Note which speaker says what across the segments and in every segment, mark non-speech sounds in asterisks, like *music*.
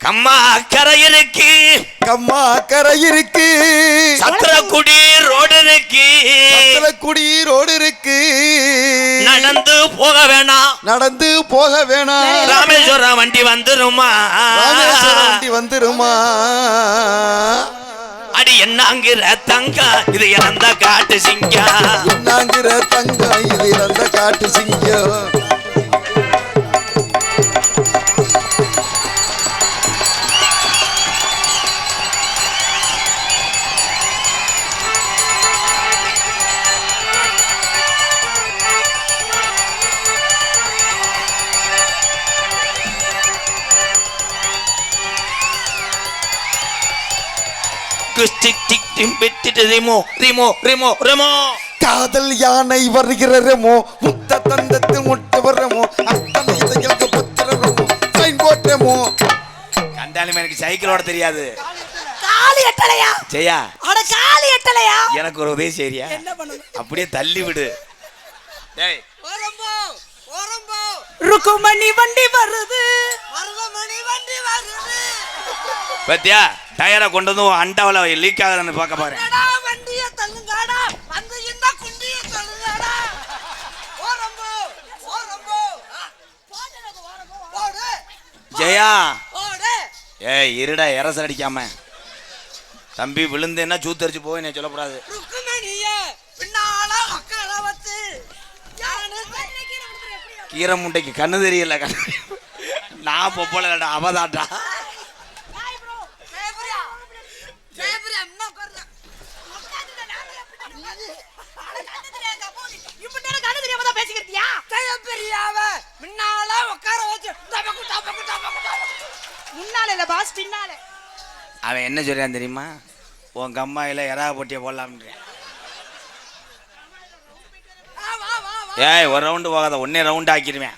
Speaker 1: கம்மா அக்கறை இருக்கு
Speaker 2: கம்மா கரை இருக்கு
Speaker 1: சத்திரக்குடி ரோடு இருக்கு
Speaker 2: குடி ரோடு இருக்கு
Speaker 1: நடந்து போக வேணாம்
Speaker 2: நடந்து போக வேணாம்
Speaker 1: ராமேஸ்வரம் வண்டி வந்துருமா?
Speaker 2: ராமேஸ்வரம் வண்டி வந்துருமா?
Speaker 1: அடி என்னங்கிற தங்கா? இது இறந்த காட்டு சிங்கா
Speaker 2: நாங்கிற தங்கம் இது அந்த காட்டு சிங்கம்.
Speaker 1: பிட்டிட்டு ரிமோ ரிமோ ரிமோ ரிமோ.
Speaker 2: காதல் யானை வருகிறமோ முத்த தந்தத்தில் முட்டு வரமோ அத்தனை இதழ்களுக்கு புத்திரமோ சைன் போட்டமோ
Speaker 1: கண்டாலுமே எனக்கு சைக்கிள் ஓட தெரியாது.
Speaker 3: காலி எட்டலையா?
Speaker 1: செய்யா
Speaker 3: அட காலி எட்டலையா?
Speaker 1: எனக்கு ஒரு உதவி செய்றியா?
Speaker 3: என்ன பண்ணணும்
Speaker 1: அப்படியே தள்ளி விடு. டேய்.
Speaker 3: ஓரம்போ ஓரம்போ ருக்குமணி வண்டி வருது. மருதமணி வண்டி வருது.
Speaker 1: பாத்தியா? டயரை கொண்டு வந்து அண்டாவில் லீக் ஆகுதுன்னு பார்க்க பாரு.
Speaker 3: கடா வண்டிய தள்ளுங்கடா. வந்து இந்த குண்டிய தள்ளுங்கடா. ஓரம்போ ஓரம்போ ஓடு
Speaker 1: ஜெயா.
Speaker 3: ஓடு
Speaker 1: ஏய் இருடா இரசல் அடிக்காம. தம்பி சொல்லக்கூடாது
Speaker 3: ருக்குமணிய பின்னால மக்களை வச்சு
Speaker 1: பொப்பலடா அவதாட்டா அவன் என்ன சொல்றான் தெரியுமா? உன் கம்மாயில எறா போட்டிய போடலாம்ன்றேன். ஏய் ஒரு ரவுண்டு போகாத ஒன்னே ரவுண்டு ஆக்கிடுவேன்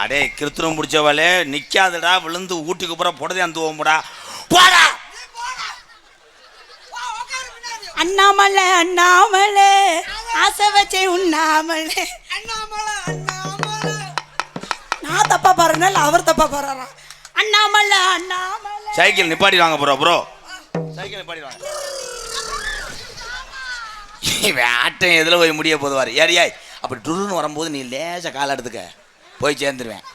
Speaker 1: அடே கிருத்திரம் முடிச்சவளே நிக்காதடா விழுந்து வீட்டுக்கு பூரா புடதை அந்த ஓம்புடா போடா!
Speaker 3: அண்ணாமலை அண்ணாமலை. ஆசை வச்சே உண்ணாமலே. நான் தப்பா பாருனா இல்ல அவர் தப்பா பாடுறாரா அண்ணாமலை அண்ணாமலை.
Speaker 1: சைக்கிள் நிப்பாட்டி வாங்க ப்ரோ ப்ரோ சைக்கிள் நிப்பாட்டி வாங்க. இவன் ஆட்டம் எதில் போய் முடிய போதுவார் ஏறி ஏய் அப்படி டுருன்னு வரும்போது நீ லேசாக கால் எடுத்துக்க. போய் சேர்ந்துருவேன்.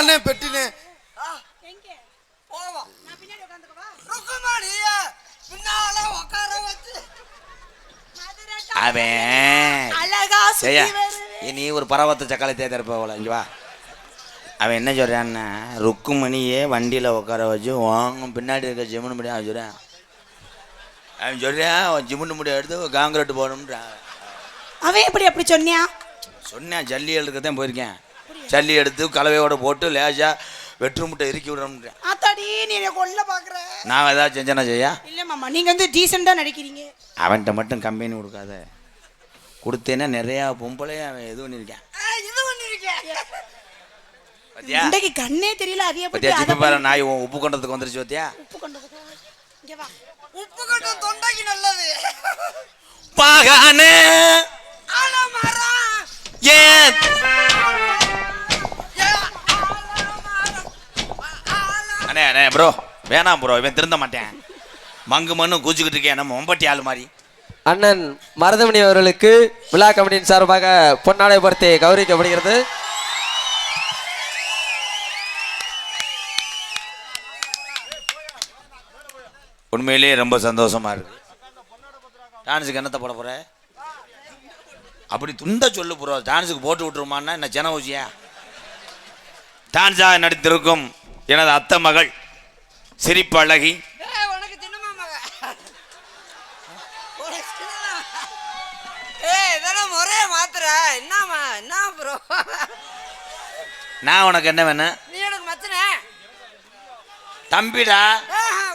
Speaker 2: அண்ணே பெட்டினே.
Speaker 1: அவன்.
Speaker 3: அழகா
Speaker 1: செய்யா. நீ ஒரு பரவத்தை சக்காலை தேர்தல் போகல இங்கே வா. அவன் என்ன சொல்கிறான்னா ருக்குமணியே வண்டியில் உட்கார வச்சு வாங்க பின்னாடி இருக்க ஜிம்னு முடியும் அவன் சொல்கிறான் அவன் சொல்கிறான் ஜிம்னு முடிய எடுத்து காங்கிரீட் போகணுன்றான்
Speaker 3: அவன் எப்படி அப்படி சொன்னியா?
Speaker 1: சொன்னேன் ஜல்லி எடுக்க தான் போயிருக்கேன். ஜல்லி எடுத்து கலவையோட போட்டு லேசாக வெற்று முட்டை இறுக்கி விடணுன்றேன்
Speaker 3: ஆத்தாடி நீ என்னை கொல்ல பாக்குற?
Speaker 1: நான் ஏதாவது செஞ்சேனா செய்யா
Speaker 3: இல்ல மாமா நீங்க வந்து டீசெண்டா நடிக்கிறீங்க.
Speaker 1: அவன்கிட்ட மட்டும் கம்பெனி கொடுக்காத. கொடுத்தேன்னா நிறையா பொம்பளையே அவன் இது பண்ணியிருக்கேன்.
Speaker 3: இது பண்ணிருக்கேன் இன்றைக்கு கண்ணே தெரியல அது
Speaker 1: பார்த்தியா
Speaker 3: அதை
Speaker 1: பாரு நாய் உப்பு கொண்டதுக்கு வந்துருச்சு பார்த்தியா
Speaker 3: உப்பு கொண்டதுக்கு இங்க வா. உப்பு கொண்டம் தொண்டைக்கு நல்லது.
Speaker 1: பாகானே!
Speaker 3: ஆலமரம்.
Speaker 1: ஏன்? அண்ணே அண்ணே ப்ரோ வேணாம் ப்ரோ இவன் திருந்த மாட்டேன். மங்கு மண்ணு கூச்சிக்கிட்டு இருக்கேன் நம்ம மம்பட்டி ஆள் மாதிரி.
Speaker 4: அண்ணன் மருதமணி அவர்களுக்கு விழா கமிட்டியின் சார்பாக பொன்னாடை பருத்தி கௌரவிக்கப்படுகிறது.
Speaker 1: உண்மையிலேயே ரொம்ப சந்தோஷமா இருக்கு. டான்ஸுக்கு என்னத்தை போட போற? அப்படி துண்ட சொல்லு ப்ரோ டான்ஸுக்கு போட்டு விட்டுருமான்னா என்ன ஜன ஊசியா டான்ஸாக நடித்திருக்கும் எனது அத்தை மகள் சிரிப்பழகி. நான் உனக்கு என்ன வேணும்?
Speaker 3: நீ எனக்கு மச்சனே?
Speaker 1: தம்பிடா.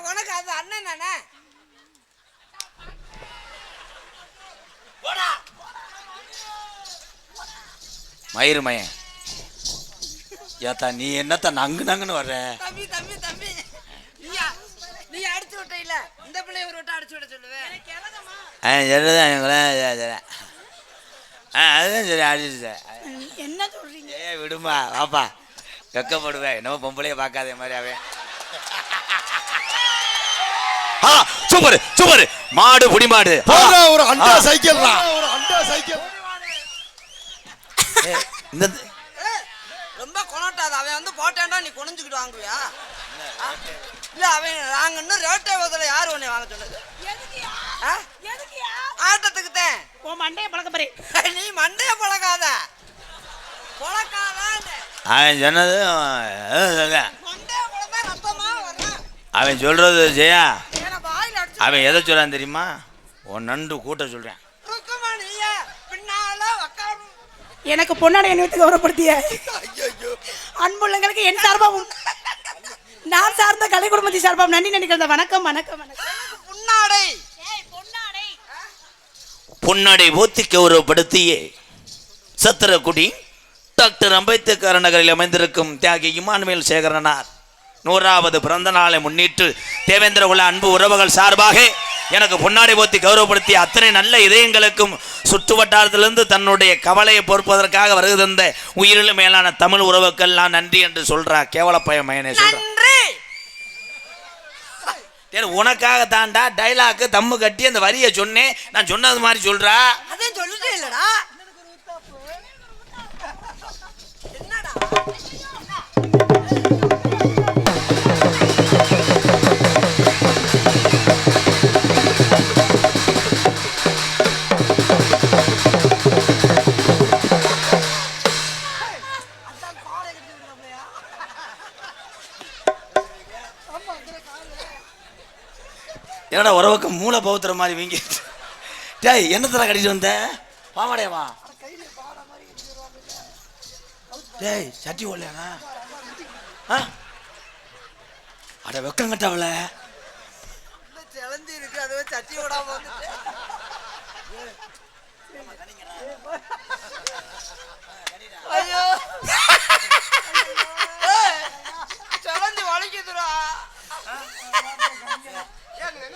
Speaker 3: உனக்கு அது அண்ணன் தானே?
Speaker 1: மயிறு மயன். ஏத்தா நீ என்னத்த நங்கு நங்குன்னு வர்ற?
Speaker 3: தம்பி தம்பி தம்பி. நீயா நீ அடிச்சு விட்ட இல்ல இந்த பிள்ளைய ஒரு விட்டு அடிச்சு விட சொல்லுவேன்
Speaker 1: ஆ, சரிதான். ஆ அதுதான் சரி அடிச்சு
Speaker 5: என்ன சொல்றீங்க?
Speaker 1: ஏ விடுமா வாப்பா. வெக்கப்படுவேன் என்னமோ பொம்பளைய பார்க்காத மாதிரி அவன். ஆ சூப்பர் சூப்பர் மாடு புடி மாடு
Speaker 2: ஒரு அண்டா
Speaker 1: ஆ.
Speaker 2: சைக்கிள்டா. ஒரு அண்டா சைக்கிள்.
Speaker 1: இந்த
Speaker 3: கொணட்டாத அவன் வந்து போட்டேன்டா நீ குனிஞ்சுக்கிட்டு வாங்குவியா? இல்ல அவன் நாங்க இன்னும் ரேட்டே பதில யாரு உன்னை வாங்க சொன்னது?
Speaker 5: எதுக்குயா?
Speaker 3: ஆ?
Speaker 5: எதுக்குயா?
Speaker 3: ஆட்டத்துக்கு தான்
Speaker 5: உன் மண்டைய பழக்க போறே *laughs*
Speaker 3: நீ மண்டைய பழக்காத. பழக்காத
Speaker 1: அவன் சொன்னது அவன் சொல்றது ஜெயா அவன் எதை சொல்றான் தெரியுமா? உன் நண்டு கூட்ட சொல்றேன்.
Speaker 5: எனக்கு பொன்னாடை அணிவித்து கௌரவப்படுத்திய. அன்புள்ளங்களுக்கு என் சார்பாகவும் நான் சார்ந்த கலை குடும்பத்தை சார்பாகவும் நன்றி நினைக்கிறத வணக்கம் வணக்கம் வணக்கம்.
Speaker 3: முன்னாடை
Speaker 5: பொன்னாடை.
Speaker 1: பொன்னடை போத்தி கௌரவப்படுத்தியே சத்திரக்குடி டாக்டர் அம்பேத்கர் நகரில் அமைந்திருக்கும் தியாகி இமானுவேல் சேகரனார். நூறாவது பிறந்த நாளை முன்னிட்டு தேவேந்திர குல அன்பு உறவுகள் சார்பாக எனக்கு பொன்னாடை போத்தி கௌரவப்படுத்திய அத்தனை நல்ல இதயங்களுக்கும் சுற்று வட்டாரத்திலிருந்து தன்னுடைய கவலையை பொறுப்பதற்காக வருகை தந்த உயிரிலும் மேலான தமிழ் உறவுக்கெல்லாம் நன்றி என்று சொல்றா. கேவலப்பய மயனே சொல்றா.
Speaker 3: நன்றி!
Speaker 1: சரி உனக்காக தாண்டா டைலாக்கு தம்மு கட்டி அந்த வரியை சொன்னேன். நான் சொன்னது மாதிரி சொல்றா.
Speaker 3: அதையும் சொல்லிட்டே இல்லடா. என்னடா
Speaker 1: என்னடா? மூளை பௌத்திர மாதிரி வீங்கி. டேய் என்னத்தடா கட்டிட்டு வந்த? பாவாடே டேய் சட்டி ஓடலையாண்ணா ஆ? அட வெக்கம் கட்டவள
Speaker 3: இருக்கு அதை சட்டி விடாம ஐயோ. ஏய், செலந்தி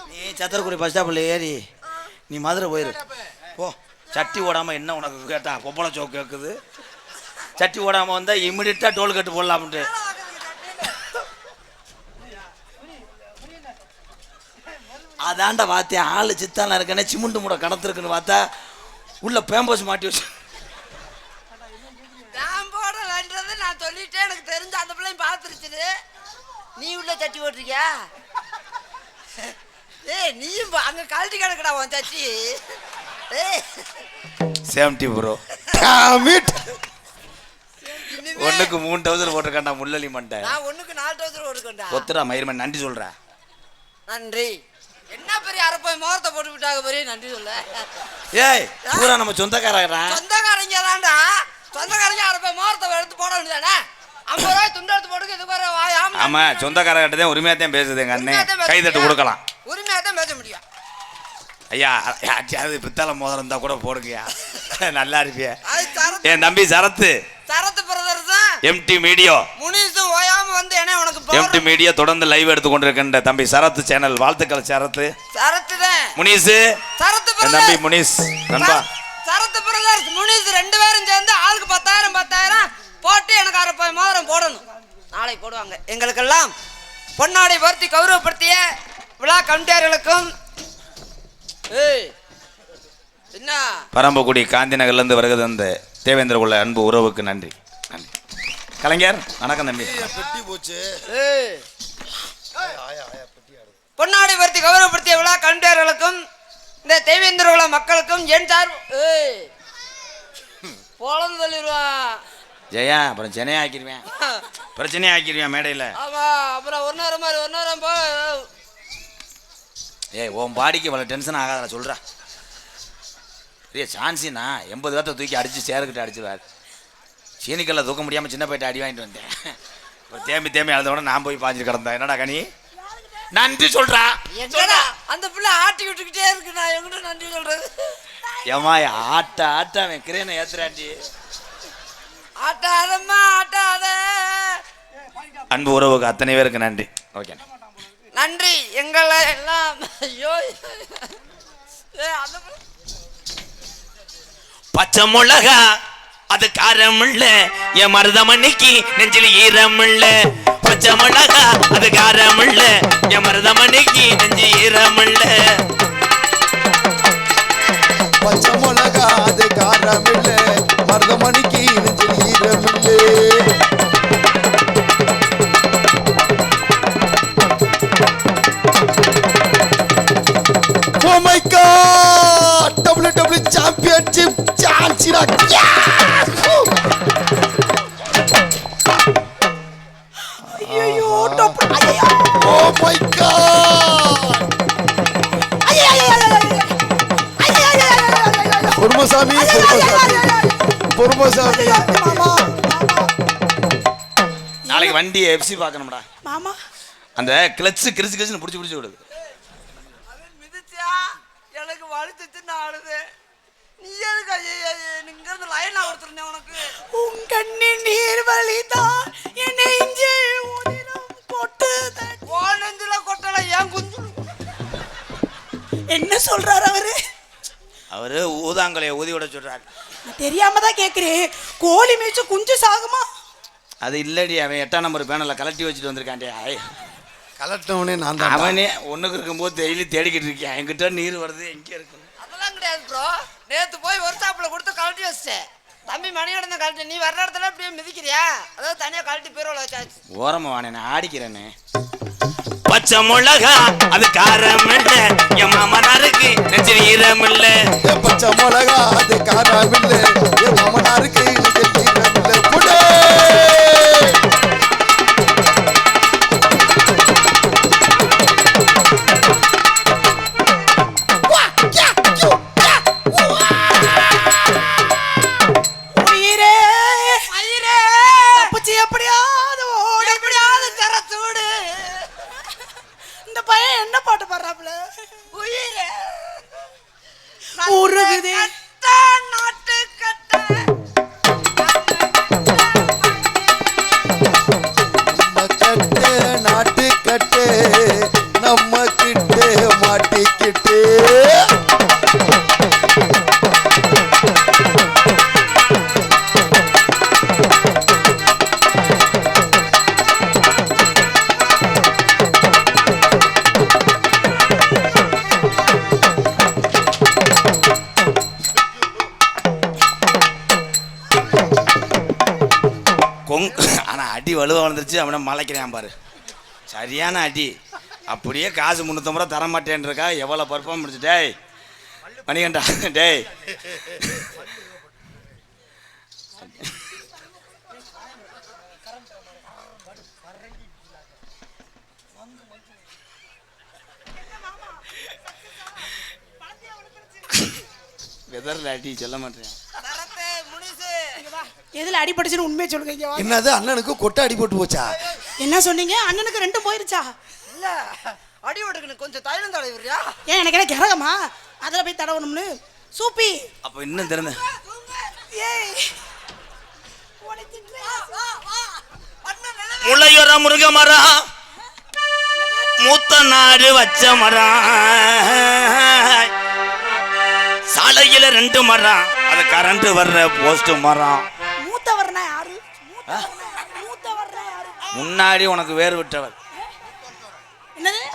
Speaker 1: நீ சத்திரக்குடி பஸ் ஸ்டாப்பில் ஏறி நீ மதுரை போயிரு. போ. சட்டி ஓடாமல் என்ன உனக்கு கேட்டா கொப்பளம் சோக்கு கேட்குது சட்டி ஓடாமல் வந்தால் இம்மிடியட்டாக டோல் கட்டு போடலாம்ட்டு. அதாண்ட பார்த்தேன் ஆள் சித்தான இருக்கனே சிமுண்டு மூட கடத்திருக்குன்னு பார்த்தா உள்ள பேம்பஸ் மாட்டி வச்சு
Speaker 3: நான் போடலன்றது நான் சொல்லிட்டேன் எனக்கு தெரிஞ்ச அந்த பிள்ளையும் பார்த்துருச்சு நீ உள்ள சட்டி போட்டிருக்கியா ஏய் நீயும் அங்க கழட்டி கிடக்குடா உன் சட்டி ஏய்.
Speaker 1: சேம்டி ப்ரோ
Speaker 2: டாமிட்
Speaker 1: ஒண்ணுக்கு மூணு தௌசண்ட் போட்டிருக்காண்டா முள்ளலி மண்டை.
Speaker 3: நான் ஒண்ணுக்கு நாலு டவுசர் கொடுக்கண்டா
Speaker 1: ஒத்துரா மயிர்மன் நன்றி சொல்றேன்
Speaker 3: நன்றி. என்ன பெரிய அரப்போய் மோரத்தை போட்டு விட்டாங்க பெரிய நன்றி சொல்ல.
Speaker 1: ஏய் பூரா நம்ம சொந்தக்காரா
Speaker 3: சொந்தக்காரங்க தான்டா. சொந்தக்காரங்க அரப்போய் மோரத்தை எடுத்து போட வேண்டியதானே? ஐம்பது ரூபாய் துண்டு எடுத்து போடுங்க இது வர வாயாம
Speaker 1: ஆமா சொந்தக்காரர்கிட்ட தான் உரிமையா தான் பேசுது எங்க அண்ணன் கைதட்டு கொடுக்கலாம்.
Speaker 3: உரிமையா தான் பேச முடியும்.
Speaker 1: ஐயா அது பித்தளை மோதிரம் இருந்தா கூட போடுங்கய்யா. *laughs* நல்லா இருப்பிய. என் தம்பி சரத்து.
Speaker 3: சரத்து பிரதர் தான்.
Speaker 1: எம்டி மீடியோ
Speaker 3: முனிசும் ஓயாம வந்து என்ன உனக்கு
Speaker 1: எம்டி மீடியா தொடர்ந்து லைவ் எடுத்து கொண்டிருக்கின்ற தம்பி சரத்து சேனல் வாழ்த்துக்கள் சரத்து.
Speaker 3: சரத்து தான்.
Speaker 1: முனிசு.
Speaker 3: சரத்து
Speaker 1: என் தம்பி முனிஸ். நண்பா.
Speaker 3: சரத்து பிரதர் முனிஸ் ரெண்டு பேரும் சேர்ந்து ஆளுக்கு பத்தாயிரம் பத்தாயிரம் போட்டு எனக்கு அரை பை மோதிரம் போடணும். நாளைக்கு போடுவாங்க. எங்களுக்கெல்லாம் பொன்னாடை பொருத்தி கௌரவப்படுத்திய விழா கமிட்டியார்களுக்கும் ஏய் என்ன?
Speaker 1: பரம்பக்குடி காந்தி நகர்ல இருந்து வருகை தந்த தேவேந்திர குல அன்பு உறவுக்கு நன்றி. நன்றி. கலைஞர் வணக்கம் தம்பி.
Speaker 2: பெட்டி போச்சு.
Speaker 3: ஏய். பொன்னாடை பொருத்தி கௌரவப்படுத்திய விழா கமிட்டியார்களுக்கும் இந்த தேவேந்திர குல மக்களுக்கும் என் சார் ஏய். *laughs* பொழந்து சொல்லிடுவான்
Speaker 1: ஜெயா அப்புறம் சென்னையை ஆக்கிடுவேன் பிரச்சனையை ஆக்கிடுவேன் மேடையில்.
Speaker 3: ஆமா அப்புறம் ஒரு நேரம் மாதிரி ஒரு நேரம் போ.
Speaker 1: ஏய் உன் பாடிக்கு இவ்வளோ டென்ஷன் ஆகாத நான் சொல்கிறேன் பெரிய சான்ஸினா எண்பது பேர்த்த தூக்கி அடித்து சேருக்கிட்ட அடிச்சிருவார். சீனிக்கல்ல தூக்க முடியாமல் சின்ன போயிட்டு அடி வாங்கிட்டு வந்தேன். இப்போ தேம்பி தேம்பி அழுதோட நான் போய் பாஞ்சு கிடந்தேன். என்னடா கனி? நன்றி சொல்கிறா
Speaker 3: அந்த பிள்ளை ஆட்டி விட்டுக்கிட்டே இருக்கு. நான் எங்கிட்ட நன்றி சொல்றது?
Speaker 1: ஏமா ஆட்ட ஆட்ட அவன் கிரேனை ஏத்துறாண்டி
Speaker 3: ஆட்டாதம்மா ஆட்டாத.
Speaker 1: அன்பு உறவுக்கு அத்தனை பேருக்கு நன்றி. ஓகே.
Speaker 3: நன்றி. எங்களை எல்லாம் ஐயோ.
Speaker 1: பச்சை மிளகா அது காரம் இல்ல என் மருதமணிக்கு நெஞ்சில் ஈரம் இல்ல பச்சை மிளகா அது காரம் இல்ல என் மருதமணிக்கு நெஞ்சு ஈரம் இல்ல
Speaker 2: பச்சை மிளகா அது காரமில்ல. மருதமணிக்கு ஈரமில்லை Oh my god! WWE Championship John Cena! Yahoo!
Speaker 5: ஐயோ டொப்பு ஐயோ
Speaker 2: Oh my god! பொறுமசாமி பொறுமசாமி பொறுமசாமி
Speaker 1: நாளைக்கு வண்டி எஃப்சி பார்க்கணும்டா.
Speaker 5: மாமா.
Speaker 1: அந்த கிளச்சு கிரிச்சு கிரிச்சுன்னு பிடிச்சி பிடிச்சி விடுது.
Speaker 3: மிதிச்சா எனக்கு வலிச்சுச்சு நான் அழுது நீ எதுக்கு ஐயோ இங்க இருந்து லைனா கொடுத்துருந்தேன் உனக்கு?
Speaker 5: உன் கண்ணின் நீர் வழிதான் என் நெஞ்சில் உதிரம் கொட்டுதடி.
Speaker 3: ஓ நெஞ்சில கொட்டல ஏன் குஞ்சு?
Speaker 5: என்ன சொல்றாரு அவரு?
Speaker 1: அவரு ஊதாங்கலையை ஊதி விட சொல்றாரு.
Speaker 5: தெரியாம தான் கேக்குறேன். கோழி மேய்ச்சு குஞ்சு சாகுமா?
Speaker 1: அது இல்லடி அவன் எட்டாம் நம்பர் பேனல கலட்டி வச்சுட்டு வந்திருக்கான்டே ஐ,
Speaker 2: கலட்டினவனே நான் தான்
Speaker 1: அவனே ஒண்ணுக்கு இருக்கும்போது டெய்லி தேடிக்கிட்டு இருக்கேன் என்கிட்ட நீர் வருது எங்க இருக்கு.
Speaker 3: அதெல்லாம் கிடையாது ப்ரோ நேத்து போய் ஒரு ஷாப்ல கொடுத்து கழட்டி வச்சிட்டேன். தம்பி மணியோட தான் கழட்டி நீ வர்ற இடத்துல அப்படியே மிதிக்கிறியா? அதாவது தனியா கழட்டி பீரோல வச்சாச்சு.
Speaker 1: ஓரமா வானே நான் ஆடிக்கிறேனே. பச்சை மிளகா அது காரம் இல்ல என் மாமனாருக்கு நெஞ்சில் ஈரம் இல்ல
Speaker 2: பச்சை மிளகா அது
Speaker 1: அடி வலுவா வந்துருச்சு அவனை மலைக்கிறான் பாரு. சரியான அடி. அப்படியே காசு முந்நூற்றம்பது ரூபா தர மாட்டேன்றக்கா எவ்வளோ பர்ஃபார்ம் முடிச்சு டேய் மணிகண்டா டேய். வெதரில் அடி சொல்ல மாட்டேன்.
Speaker 5: எதுல அடிபட்டுச்சுன்னு உண்மையை சொல்லுங்க.
Speaker 2: என்னது அண்ணனுக்கு கொட்டை அடி போட்டு போச்சா?
Speaker 5: என்ன சொன்னீங்க? அண்ணனுக்கு ரெண்டும் போயிருச்சா?
Speaker 3: இல்ல அடி ஒடுக்கணும் கொஞ்சம் தைலம் தடவிடுறியா
Speaker 5: ஏன் எனக்கு என்ன கிரகமா? அதில் போய் தடவணும்னு. சூப்பி.
Speaker 1: அப்போ இன்னும் திறந்து
Speaker 5: ஏய்
Speaker 1: முளையொர முருக மரம் மூத்த நாடு வச்ச மரம் சாலையில ரெண்டு மரம் அது கரண்ட் வர்ற போஸ்ட் மரம் முன்னாடி உனக்கு வேறு விட்டவர்.
Speaker 5: என்னது?